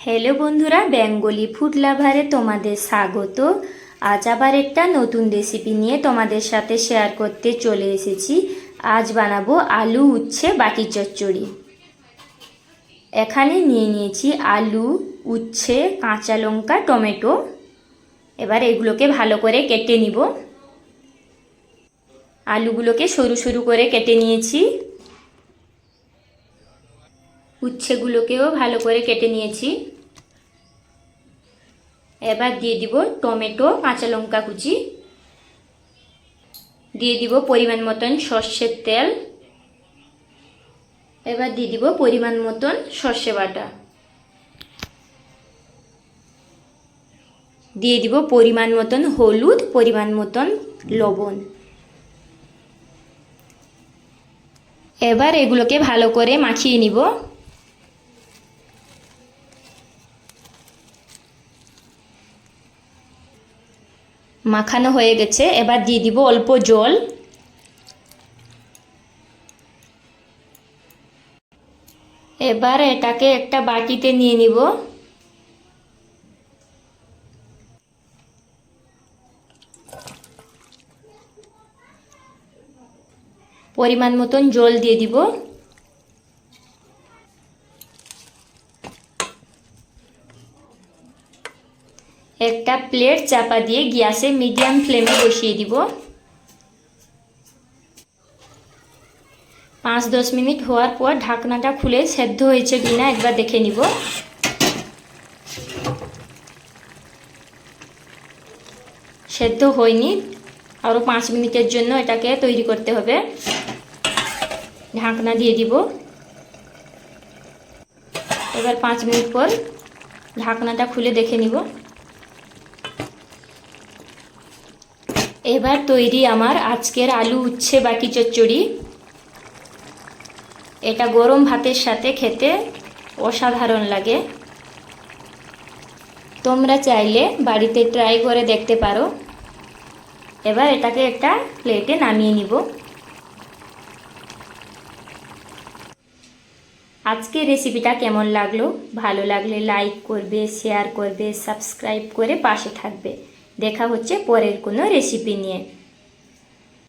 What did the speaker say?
Hello বন্ধুরা Bengali food লাভারে তোমাদের স্বাগত। আজ আবার একটা নতুন রেসিপি নিয়ে তোমাদের সাথে শেয়ার করতে চলে এসেছি। আজ বানাবো আলু উচ্ছে বাটি চচ্চড়ি। এখানে নিয়ে নিয়েছি আলু, উচ্ছে, কাঁচা লঙ্কা, টমেটো। এবার এগুলোকে ভালো করে কেটে নিব। আলুগুলোকে সরু সরু করে কেটে নিয়েছি। উচ্ছেগুলোকেও ভালো করে কেটে নিয়েছি। এবার দিয়ে দিব টমেটো, কাঁচা লঙ্কা কুচি। দিয়ে দিব পরিমাণ মতন সর্ষের তেল। এবার দিয়ে দিব পরিমাণ মতন সর্ষে বাটা। দিয়ে দিব পরিমাণ মতন হলুদ, পরিমাণ মতন লবণ। এবার এগুলোকে ভালো করে মাখিয়ে নিব। মাখানো হয়ে গেছে। এবার দিয়ে দিব অল্প জল। এবার এটাকে একটা বাটিতে নিয়ে নিব। পরিমাণ মতন জল দিয়ে দিব। একটা প্লেট চাপা দিয়ে গ্যাসে মিডিয়াম ফ্লেমে বসিয়ে দিব। পাঁচ দশ মিনিট হওয়ার পর ঢাকনাটা খুলে সেদ্ধ হয়েছে কিনা একবার দেখে নিব। সেদ্ধ হয়নি আরও পাঁচ মিনিটের জন্য এটাকে তৈরি করতে হবে। ঢাকনা দিয়ে দিব। এবার পাঁচ মিনিট পর ঢাকনাটা খুলে দেখে নিব। এবার তৈরি আমার আজকের আলু উচ্ছে বাটি চচ্চড়ি। এটা গরম ভাতের সাথে খেতে অসাধারণ লাগে। তোমরা চাইলে বাড়িতে ট্রাই করে দেখতে পারো। এবার এটাকে একটা প্লেটে নামিয়ে নিব। আজকে রেসিপিটা কেমন লাগল? ভালো লাগলে লাইক করবে, শেয়ার করবে, সাবস্ক্রাইব করে পাশে থাকবে। দেখা হচ্ছে পরের কোনো রেসিপি নিয়ে।